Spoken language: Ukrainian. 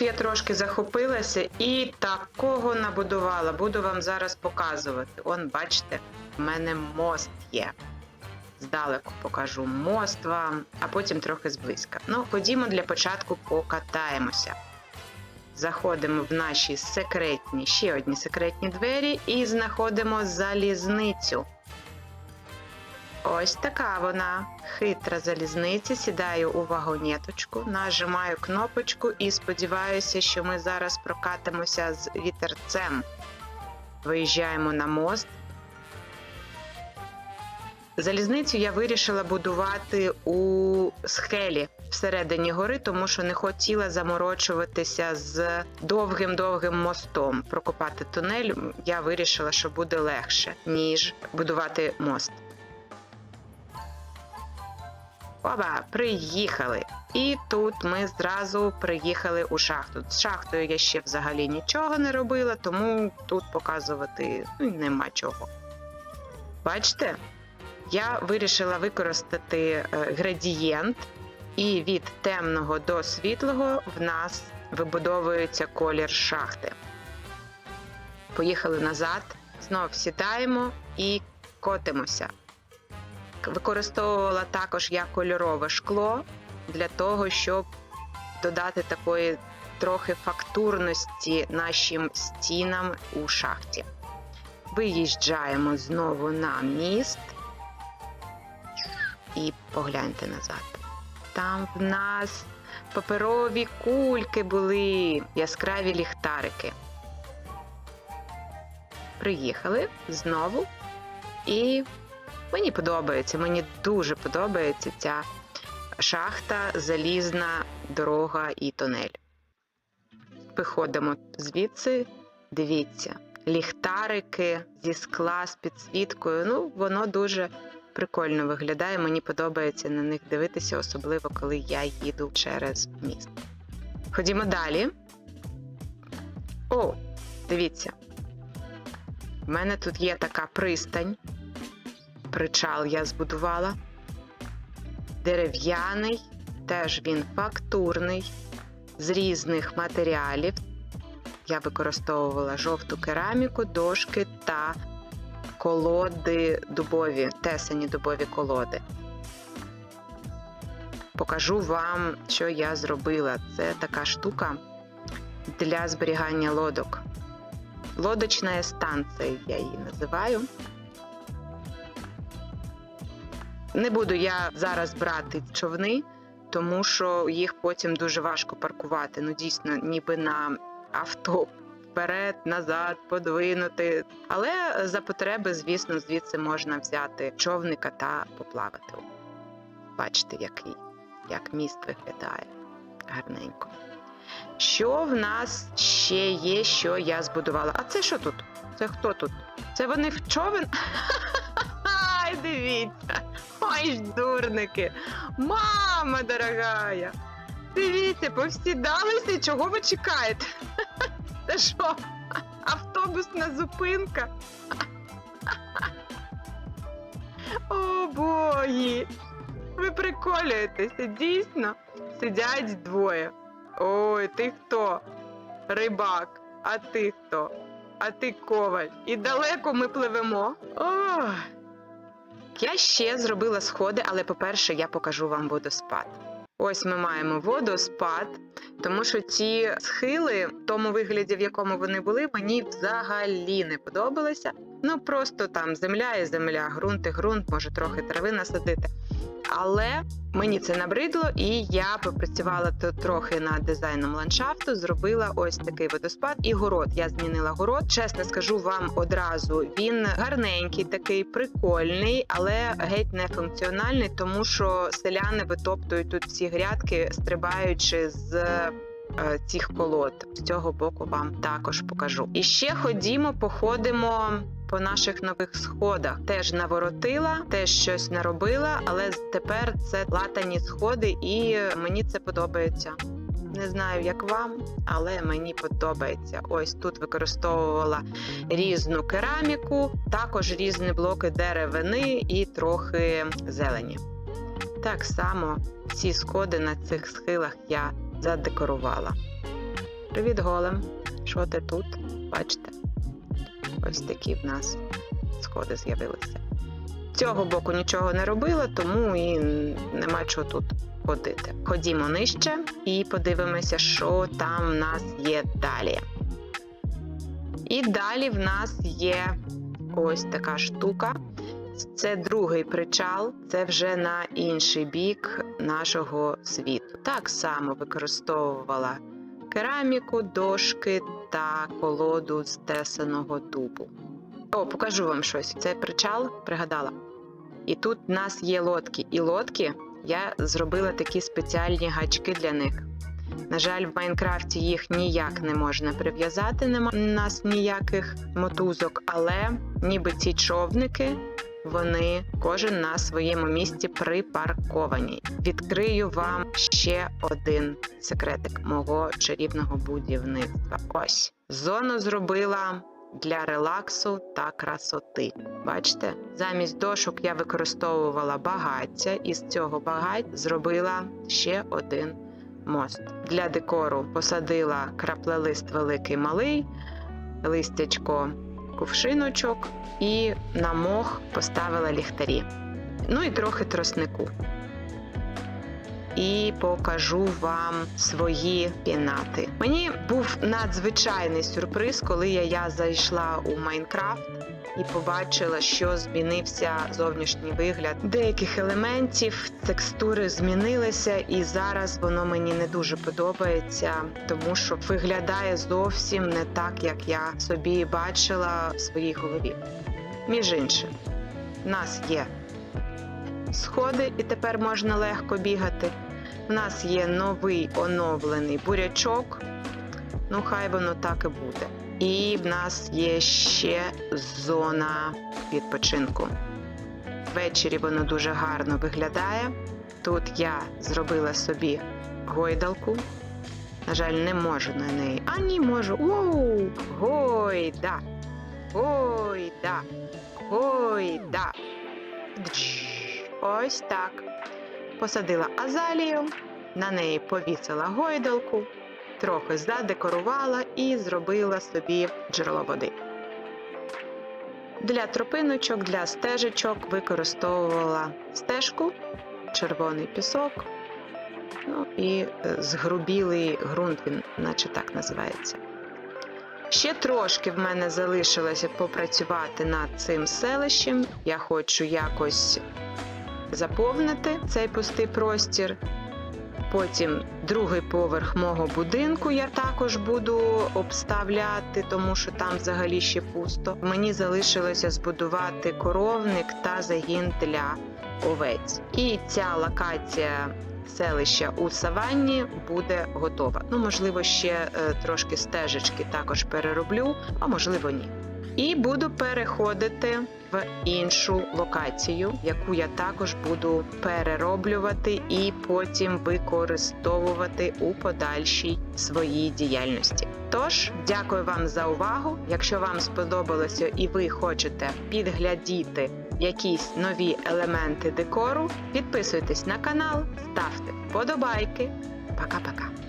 тут я трошки захопилася і такого набудувала. Буду вам зараз показувати. Он, бачите, в мене мост є. Здалеку покажу мост вам, а потім трохи зблизька. Ну, ходімо для початку покатаємося. Заходимо в наші секретні, ще одні секретні двері і знаходимо залізницю. Ось така вона. Хитра залізниця. Сідаю у вагонеточку, нажимаю кнопочку і сподіваюся, що ми зараз прокатимося з вітерцем. Виїжджаємо на мост. Залізницю я вирішила будувати у схелі всередині гори, тому що не хотіла заморочуватися з довгим-довгим мостом. Прокопати тунель я вирішила, що буде легше, ніж будувати мост. Оба, приїхали. І тут ми зразу приїхали у шахту. З шахтою я ще взагалі нічого не робила, тому тут показувати ну, нема чого. Бачите? Я вирішила використати е, градієнт, і від темного до світлого в нас вибудовується колір шахти. Поїхали назад, знов сідаємо і котимося. Використовувала також я кольорове шкло для того, щоб додати такої трохи фактурності нашим стінам у шахті. Виїжджаємо знову на міст і погляньте назад. Там в нас паперові кульки були, яскраві ліхтарики. Приїхали знову і Мені подобається, мені дуже подобається ця шахта, залізна дорога і тунель. Виходимо звідси, дивіться, ліхтарики зі скла з підсвіткою. Ну, воно дуже прикольно виглядає. Мені подобається на них дивитися, особливо коли я їду через міст. Ходімо далі. О, дивіться. У мене тут є така пристань причал я збудувала. Дерев'яний, теж він фактурний, з різних матеріалів. Я використовувала жовту кераміку, дошки та колоди дубові, тесані дубові колоди. Покажу вам, що я зробила. Це така штука для зберігання лодок. Лодочна станція, я її називаю. Не буду я зараз брати човни, тому що їх потім дуже важко паркувати. Ну, дійсно, ніби на авто вперед, назад, подвинути. Але за потреби, звісно, звідси можна взяти човника та поплавати. Бачите, який, як міст виглядає гарненько. Що в нас ще є, що я збудувала? А це що тут? Це хто тут? Це вони в човен? Дивіться! Ой, дурники! Мама дорогая! Дивіться, повсідалися, чого ви чекаєте? Це що? Автобусна зупинка? О, боги! Ви приколюєтеся, дійсно? Сидять двоє. Ой, ти хто? Рибак, а ти хто? А ти коваль. І далеко ми пливемо. Ох. Я ще зробила сходи, але по-перше, я покажу вам водоспад. Ось ми маємо водоспад, тому що ці схили, в тому вигляді, в якому вони були, мені взагалі не подобалися. Ну просто там земля і земля, ґрунт і ґрунт, може трохи трави насадити. Але мені це набридло, і я попрацювала тут трохи над дизайном ландшафту, зробила ось такий водоспад і город. Я змінила город. Чесно скажу вам одразу, він гарненький, такий прикольний, але геть не функціональний, тому що селяни витоптують тут всі грядки, стрибаючи з. е, Цих колод з цього боку вам також покажу. І ще ходімо, походимо по наших нових сходах. Теж наворотила, теж щось наробила, але тепер це латані сходи, і мені це подобається. Не знаю, як вам, але мені подобається. Ось тут використовувала різну кераміку, також різні блоки деревини і трохи зелені. Так само ці сходи на цих схилах я задекорувала. Привіт, голем. Що ти тут? Бачите? Ось такі в нас сходи з'явилися. Цього боку нічого не робила, тому і нема чого тут ходити. Ходімо нижче і подивимося, що там в нас є далі. І далі в нас є ось така штука. Це другий причал, це вже на інший бік нашого світу. Так само використовувала кераміку, дошки та колоду з тесаного дубу. О, покажу вам щось. Цей причал пригадала. І тут в нас є лодки. І лодки я зробила такі спеціальні гачки для них. На жаль, в Майнкрафті їх ніяк не можна прив'язати, нема у нас ніяких мотузок, але ніби ці човники, вони кожен на своєму місці припарковані. Відкрию вам ще один секретик мого чарівного будівництва. Ось зону зробила для релаксу та красоти. Бачите, замість дошок я використовувала багаття, і з цього багаття зробила ще один мост. Для декору посадила краплелист великий малий, листячко кувшиночок і на мох поставила ліхтарі. Ну і трохи троснику. І покажу вам свої пінати. Мені був надзвичайний сюрприз, коли я, я зайшла у Майнкрафт і побачила, що змінився зовнішній вигляд деяких елементів, текстури змінилися, і зараз воно мені не дуже подобається, тому що виглядає зовсім не так, як я собі бачила в своїй голові. Між іншим, в нас є сходи, і тепер можна легко бігати. У нас є новий оновлений бурячок. Ну, хай воно так і буде. І в нас є ще зона відпочинку. Ввечері воно дуже гарно виглядає. Тут я зробила собі гойдалку. На жаль, не можу на неї. А ні, можу. Оу! Гойда! Гойда! Гойда! Ось так. Посадила азалію, на неї повісила гойдалку, трохи задекорувала і зробила собі джерело води. Для тропиночок, для стежечок використовувала стежку, червоний пісок, ну і е, згрубілий ґрунт, він наче так називається. Ще трошки в мене залишилося попрацювати над цим селищем. Я хочу якось заповнити цей пустий простір. Потім другий поверх мого будинку я також буду обставляти, тому що там взагалі ще пусто. Мені залишилося збудувати коровник та загін для овець. І ця локація селища у саванні буде готова. Ну, можливо, ще е, трошки стежечки також перероблю, а можливо, ні. І буду переходити в іншу локацію, яку я також буду перероблювати і потім використовувати у подальшій своїй діяльності. Тож, дякую вам за увагу. Якщо вам сподобалося і ви хочете підглядіти якісь нові елементи декору, підписуйтесь на канал, ставте вподобайки. Пока-пока.